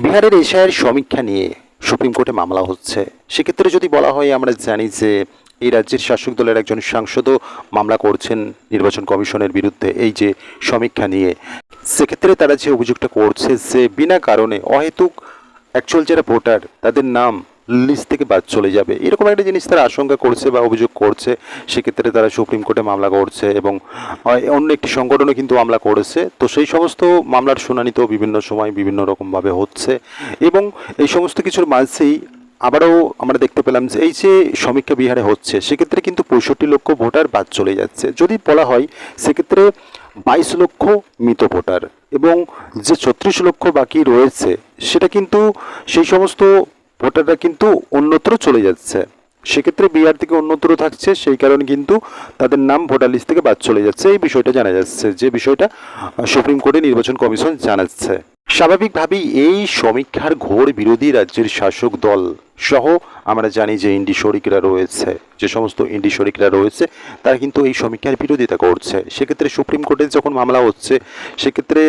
বিহারের এশিয়ার সমীক্ষা নিয়ে সুপ্রিম কোর্টে মামলা হচ্ছে। সেক্ষেত্রে যদি বলা হয়, আমরা জানি যে এই রাজ্যের শাসক দলের একজন সাংসদও মামলা করছেন নির্বাচন কমিশনের বিরুদ্ধে এই যে সমীক্ষা নিয়ে। সেক্ষেত্রে তারা যে অভিযোগটা করছে যে বিনা কারণে অহেতুক অ্যাকচুয়াল যারা ভোটার তাদের নাম লিস্ট থেকে বাদ চলে যাবে। এরকম একটা জিনিস তারা আশঙ্কা করছে বা অভিযোগ করছে। সেক্ষেত্রে তারা সুপ্রিম কোর্টে মামলা করছে এবং অন্য একটি সংগঠনও কিন্তু মামলা করেছে। তো সেই সমস্ত মামলার শুনানি তো বিভিন্ন সময় বিভিন্ন রকমভাবে হচ্ছে এবং এই সমস্ত কিছুর মাঝেই আবারও আমরা দেখতে পেলাম যে এই যে সমীক্ষা বিহারে হচ্ছে, সেক্ষেত্রে কিন্তু পঁয়ষট্টি লক্ষ ভোটার বাদ চলে যাচ্ছে। যদি বলা হয়, সেক্ষেত্রে বাইশ লক্ষ মৃত ভোটার এবং যে ছত্রিশ লক্ষ বাকি রয়েছে, সেটা কিন্তু সেই সমস্ত ভোটাররা কিন্তু অন্যত্র চলে যাচ্ছে। সেক্ষেত্রে বিহার থেকে অন্যত্র থাকছে, সেই কারণে কিন্তু তাদের নাম ভোটার লিস্ট থেকে বাদ চলে যাচ্ছে। এই বিষয়টা জানা যাচ্ছে যে বিষয়টা সুপ্রিম কোর্টে নির্বাচন কমিশন জানাচ্ছে। স্বাভাবিকভাবেই এই সমীক্ষার ঘোর বিরোধী রাজ্যের শাসক দল সহ আমরা জানি যে ইন্ডি শরিকরা রয়েছে, যে সমস্ত ইন্ডি শরিকরা রয়েছে, তারা কিন্তু এই সমীক্ষার বিরোধিতা করছে। সেক্ষেত্রে সুপ্রিম কোর্টে যখন মামলা হচ্ছে, সেক্ষেত্রে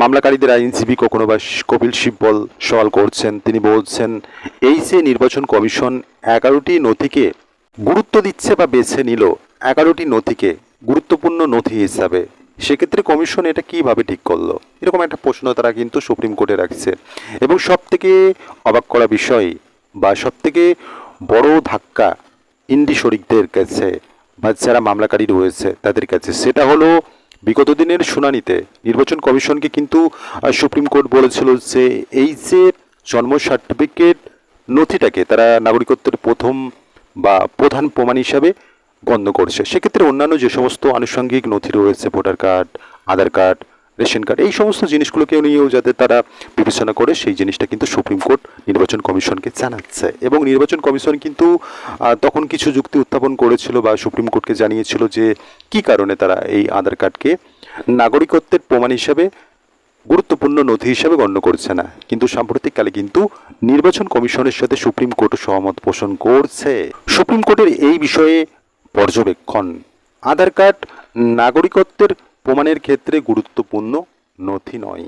মামলাকারীদের আইনজীবী কখনো বা কপিল সিব্বল সওয়াল করছেন, তিনি বলছেন, এই যে নির্বাচন কমিশন এগারোটি নথিকে গুরুত্ব দিচ্ছে বা বেছে নিল, এগারোটি নথিকে গুরুত্বপূর্ণ নথি হিসাবে সেক্ষেত্রে কমিশন এটা কীভাবে ঠিক করল? এরকম একটা প্রশ্ন তারা কিন্তু সুপ্রিম কোর্টে রাখছে। এবং সব থেকে অবাক করা বিষয় বা সব থেকে বড় ধাক্কা ইন্ডি শরিকদের কাছে বা যারা মামলাকারী রয়েছে তাদের কাছে, সেটা হলো বিগত দিনের শুনানিতে নির্বাচন কমিশনকে কিন্তু সুপ্রিম কোর্ট বলেছিল যে এই যে জন্ম সার্টিফিকেট নথিটাকে তারা নাগরিকত্বের প্রথম বা প্রধান প্রমাণ হিসাবে গণ্য করছে। সেক্ষেত্রে অন্যান্য যে সমস্ত আনুষঙ্গিক নথি রয়েছে, voter card, Aadhaar card, ration card, এই সমস্ত জিনিসগুলোকে নিয়েও যাতে তারা বিবেচনা করে, সেই জিনিসটা কিন্তু সুপ্রিম কোর্ট, নির্বাচন কমিশনকে জানাচ্ছে। এবং নির্বাচন কমিশন কিন্তু তখন কিছু যুক্তি উত্থাপন করেছিল বা সুপ্রিম কোর্টকে জানিয়েছিল যে, কি কারণে তারা এই আধার কার্ডকে নাগরিকত্বের প্রমাণ হিসাবে, গুরুত্বপূর্ণ নথি হিসেবে গণ্য করছে না। কিন্তু সাম্প্রতিককালে কিন্তু নির্বাচন কমিশনের সাথে সুপ্রিম কোর্ট সহমত পোষণ করছে। সুপ্রিম কোর্টের এই বিষয়ে পর্যবেক্ষণ। আধার কার্ড নাগরিকত্বের প্রমাণের ক্ষেত্রে গুরুত্বপূর্ণ নথি নয়।